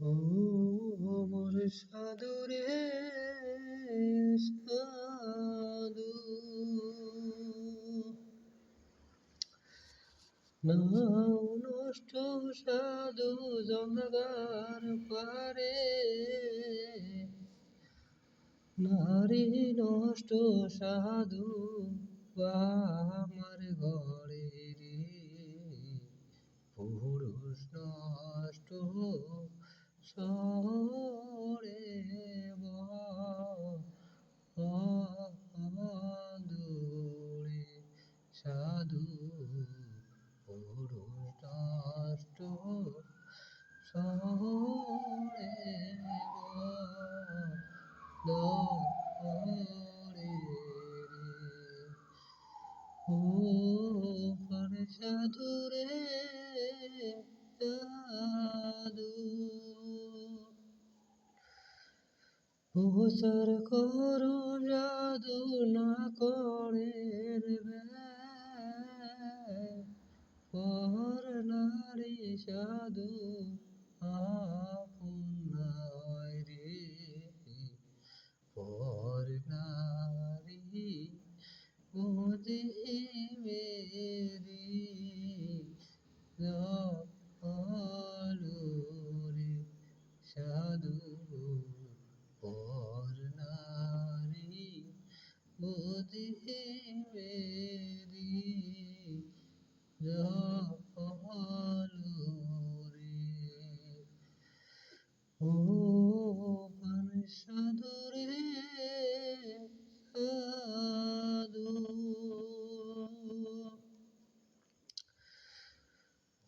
ও মোর সাধুরে সাধু। নাও নষ্ট সাধু জঙ্গার পারে। নারী নষ্ট সাধু আমার ঘরে রে পুরুষ নষ্ট সরে দূরে সাধু পুরুষ নষ্ট সরে ও সাধু রে প্রচার করো, জাদু না করে পর নারী সাধু আপন রে। পর নারী মোদি মেরি সাধু পর নারী মোদি মেরি রে ও পান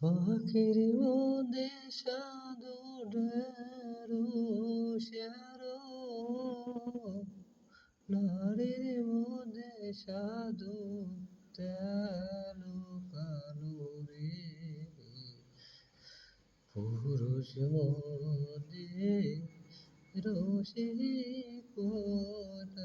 পাখির মধ্যে সাধু নারীর মধ্যে সাধু তেলো কালো রে। পুরুষ মধ্যে রসি কোনার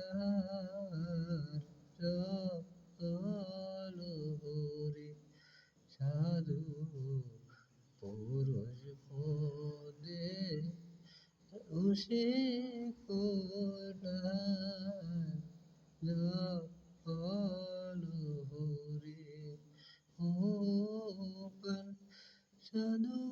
উশিকু না লহরে ও পর সাধু